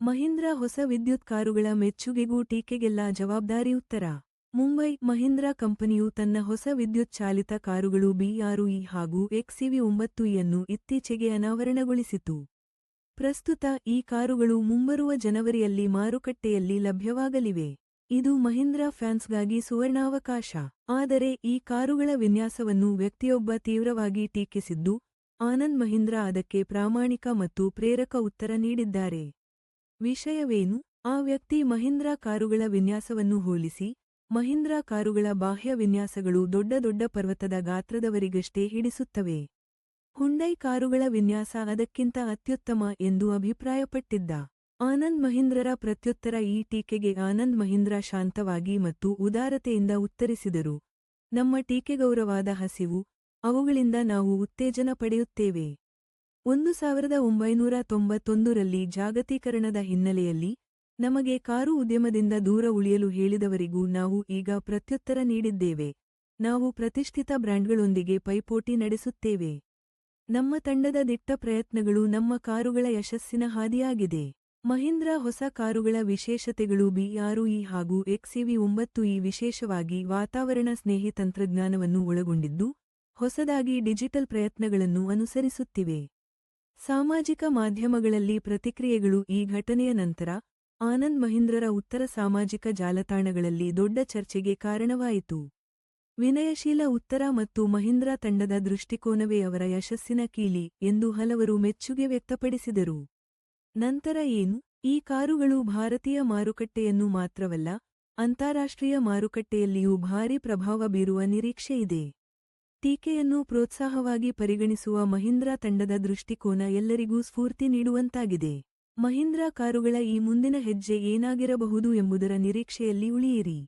ಮಹಿಂದ್ರ ಹೊಸ ವಿದ್ಯುತ್ ಕಾರುಗಳ ಮೆಚ್ಚುಗೆಗೂ ಟೀಕೆಗೆಲ್ಲ ಜವಾಬ್ದಾರಿ ಉತ್ತರ. ಮುಂಬೈ, ಮಹೀಂದ್ರ ಕಂಪನಿಯು ತನ್ನ ಹೊಸ ವಿದ್ಯುತ್ ಚಾಲಿತ ಕಾರುಗಳು ಬಿಆರ್ಇ ಹಾಗೂ ಎಕ್ಸಿವಿ ಒಂಬತ್ತು ಇಯನ್ನು ಇತ್ತೀಚೆಗೆ ಅನಾವರಣಗೊಳಿಸಿತು. ಪ್ರಸ್ತುತ ಈ ಕಾರುಗಳು ಮುಂಬರುವ ಜನವರಿಯಲ್ಲಿ ಮಾರುಕಟ್ಟೆಯಲ್ಲಿ ಲಭ್ಯವಾಗಲಿವೆ. ಇದು ಮಹೀಂದ್ರ ಫ್ಯಾನ್ಸ್ಗಾಗಿ ಸುವರ್ಣಾವಕಾಶ. ಆದರೆ ಈ ಕಾರುಗಳ ವಿನ್ಯಾಸವನ್ನು ವ್ಯಕ್ತಿಯೊಬ್ಬ ತೀವ್ರವಾಗಿ ಟೀಕಿಸಿದ್ದು, ಆನಂದ್ ಮಹೀಂದ್ರ ಅದಕ್ಕೆ ಪ್ರಾಮಾಣಿಕ ಮತ್ತು ಪ್ರೇರಕ ಉತ್ತರ ನೀಡಿದ್ದಾರೆ. ವಿಷಯವೇನು? ಆ ವ್ಯಕ್ತಿ ಮಹೀಂದ್ರ ಕಾರುಗಳ ವಿನ್ಯಾಸವನ್ನು ಹೋಲಿಸಿ, ಮಹೀಂದ್ರ ಕಾರುಗಳ ಬಾಹ್ಯ ವಿನ್ಯಾಸಗಳು ದೊಡ್ಡ ದೊಡ್ಡ ಪರ್ವತದ ಗಾತ್ರದವರಿಗಷ್ಟೇ ಹಿಡಿಸುತ್ತವೆ. ಹುಂಡೈ ಕಾರುಗಳ ವಿನ್ಯಾಸ ಅದಕ್ಕಿಂತ ಅತ್ಯುತ್ತಮ ಎಂದು ಅಭಿಪ್ರಾಯಪಟ್ಟಿದ್ದ ಆನಂದ್ ಮಹೀಂದ್ರರ ಪ್ರತ್ಯುತ್ತರ ಈ ಟೀಕೆಗೆ ಆನಂದ್ ಮಹೀಂದ್ರ ಶಾಂತವಾಗಿ ಮತ್ತು ಉದಾರತೆಯಿಂದ ಉತ್ತರಿಸಿದರು. ನಮ್ಮ ಟೀಕೆಗೌರವಾದ ಹಸಿವು, ಅವುಗಳಿಂದ ನಾವು ಉತ್ತೇಜನ ಪಡೆಯುತ್ತೇವೆ. ಒಂದು ಸಾವಿರದ ಒಂಬೈನೂರ ತೊಂಬತ್ತೊಂದರಲ್ಲಿ ಜಾಗತೀಕರಣದ ಹಿನ್ನೆಲೆಯಲ್ಲಿ ನಮಗೆ ಕಾರು ಉದ್ಯಮದಿಂದ ದೂರ ಉಳಿಯಲು ಹೇಳಿದವರಿಗೂ ನಾವು ಈಗ ಪ್ರತ್ಯುತ್ತರ ನೀಡಿದ್ದೇವೆ. ನಾವು ಪ್ರತಿಷ್ಠಿತ ಬ್ರ್ಯಾಂಡ್ಗಳೊಂದಿಗೆ ಪೈಪೋಟಿ ನಡೆಸುತ್ತೇವೆ. ನಮ್ಮ ತಂಡದ ದಿಟ್ಟ ಪ್ರಯತ್ನಗಳು ನಮ್ಮ ಕಾರುಗಳ ಯಶಸ್ಸಿನ ಹಾದಿಯಾಗಿದೆ. ಮಹೀಂದ್ರ ಹೊಸ ಕಾರುಗಳ ವಿಶೇಷತೆಗಳು ಬಿಆರು ಇ ಹಾಗೂ ಎಕ್ಸಿವಿ ಒಂಬತ್ತು ಇ ವಿಶೇಷವಾಗಿ ವಾತಾವರಣ ಸ್ನೇಹಿ ತಂತ್ರಜ್ಞಾನವನ್ನು ಒಳಗೊಂಡಿದ್ದು, ಹೊಸದಾಗಿ ಡಿಜಿಟಲ್ ಪ್ರಯತ್ನಗಳನ್ನು ಅನುಸರಿಸುತ್ತಿವೆ. ಸಾಮಾಜಿಕ ಮಾಧ್ಯಮಗಳಲ್ಲಿ ಪ್ರತಿಕ್ರಿಯೆಗಳು ಈ ಘಟನೆಯ ನಂತರ ಆನಂದ್ ಮಹೀಂದ್ರರ ಉತ್ತರ ಸಾಮಾಜಿಕ ಜಾಲತಾಣಗಳಲ್ಲಿ ದೊಡ್ಡ ಚರ್ಚೆಗೆ ಕಾರಣವಾಯಿತು. ವಿನಯಶೀಲ ಉತ್ತರ ಮತ್ತು ಮಹೀಂದ್ರ ತಂಡದ ದೃಷ್ಟಿಕೋನವೇ ಅವರ ಯಶಸ್ಸಿನ ಕೀಲಿ ಎಂದು ಹಲವರು ಮೆಚ್ಚುಗೆ ವ್ಯಕ್ತಪಡಿಸಿದರು. ನಂತರ ಏನು? ಈ ಕಾರುಗಳು ಭಾರತೀಯ ಮಾರುಕಟ್ಟೆಯನ್ನು ಮಾತ್ರವಲ್ಲ, ಅಂತಾರಾಷ್ಟ್ರೀಯ ಮಾರುಕಟ್ಟೆಯಲ್ಲಿಯೂ ಭಾರೀ ಪ್ರಭಾವ ಬೀರುವ ನಿರೀಕ್ಷೆಯಿದೆ. ಟೀಕೆಯನ್ನು ಪ್ರೋತ್ಸಾಹವಾಗಿ ಪರಿಗಣಿಸುವ ಮಹೀಂದ್ರಾ ತಂಡದ ದೃಷ್ಟಿಕೋನ ಎಲ್ಲರಿಗೂ ಸ್ಫೂರ್ತಿ ನೀಡುವಂತಾಗಿದೆ. ಮಹೀಂದ್ರಾ ಕಾರುಗಳ ಈ ಮುಂದಿನ ಹೆಜ್ಜೆ ಏನಾಗಿರಬಹುದು ಎಂಬುದರ ನಿರೀಕ್ಷೆಯಲ್ಲಿ ಉಳಿಯಿರಿ.